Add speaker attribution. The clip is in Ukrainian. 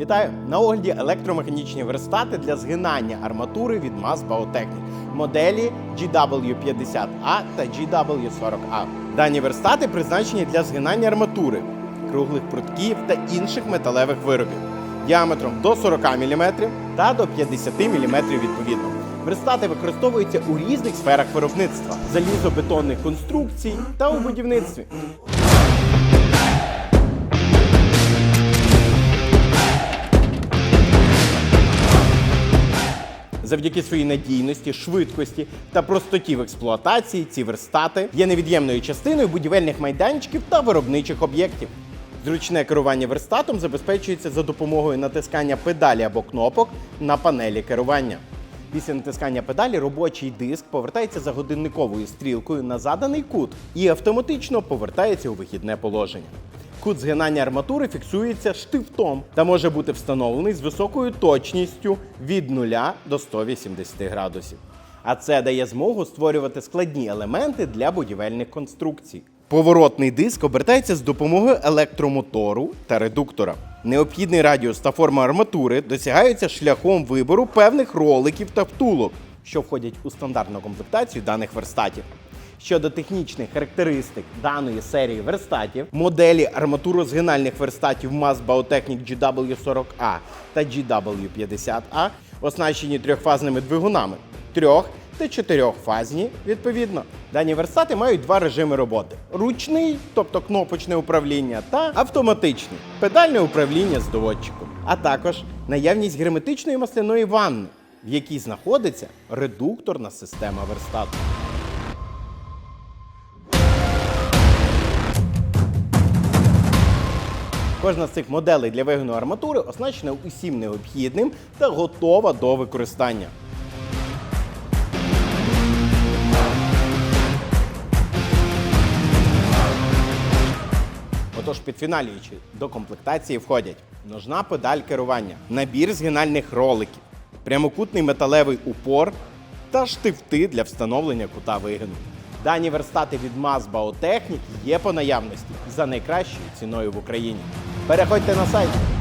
Speaker 1: Вітаю! На огляді електромеханічні верстати для згинання арматури від MAS Bautechnic моделі GW50A та GW40A. Дані верстати призначені для згинання арматури, круглих прутків та інших металевих виробів діаметром до 40 мм та до 50 мм відповідно. Верстати використовуються у різних сферах виробництва залізобетонних конструкцій та у будівництві. Завдяки своїй надійності, швидкості та простоті в експлуатації ці верстати є невід'ємною частиною будівельних майданчиків та виробничих об'єктів. Зручне керування верстатом забезпечується за допомогою натискання педалі або кнопок на панелі керування. Після натискання педалі робочий диск повертається за годинниковою стрілкою на заданий кут і автоматично повертається у вихідне положення. Кут згинання арматури фіксується штифтом та може бути встановлений з високою точністю від 0 до 180 градусів. А це дає змогу створювати складні елементи для будівельних конструкцій. Поворотний диск обертається з допомогою електромотору та редуктора. Необхідний радіус та форма арматури досягаються шляхом вибору певних роликів та втулок, що входять у стандартну комплектацію даних верстатів. Щодо технічних характеристик даної серії верстатів, моделі арматурозгинальних верстатів MAS Bautechnic GW40A та GW50A оснащені трьохфазними двигунами трьох та чотирьохфазні відповідно. Дані верстати мають два режими роботи: ручний, тобто кнопочне управління, та автоматичний педальне управління з доводчиком, а також наявність герметичної масляної ванни, в якій знаходиться редукторна система верстату. Кожна з цих моделей для вигину арматури оснащена усім необхідним та готова до використання. Отож, підфіналюючи до комплектації входять ножна педаль керування, набір згинальних роликів, прямокутний металевий упор та штифти для встановлення кута вигину. Дані верстати від MAS Bautechnic є по наявності за найкращою ціною в Україні. Pero acórdate no site.